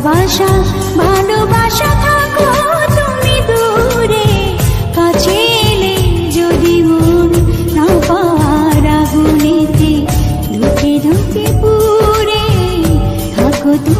ভালোবাসা ভালোবাসা থাকো তুমি দূরে। কাছে এলে যদি মন না পার আগুনেতে ধুকে ধুকে পুরে থাকো তুমি।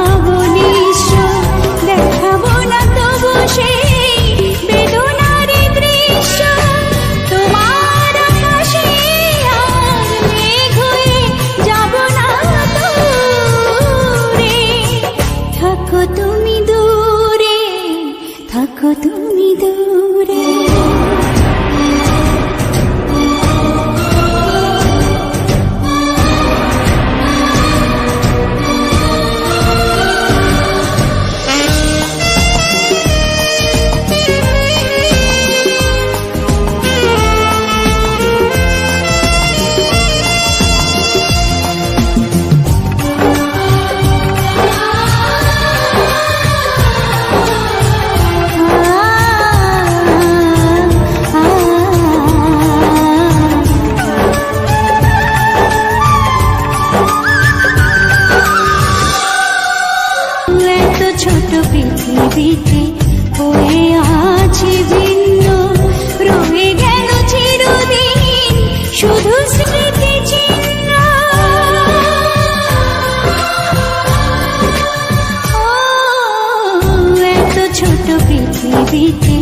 দূরে ছোট পৃথিবীতে হয়ে আছি ভিন্ন। রয়ে গেল চিরদিন শুধু এত ছোট পৃথিবীতে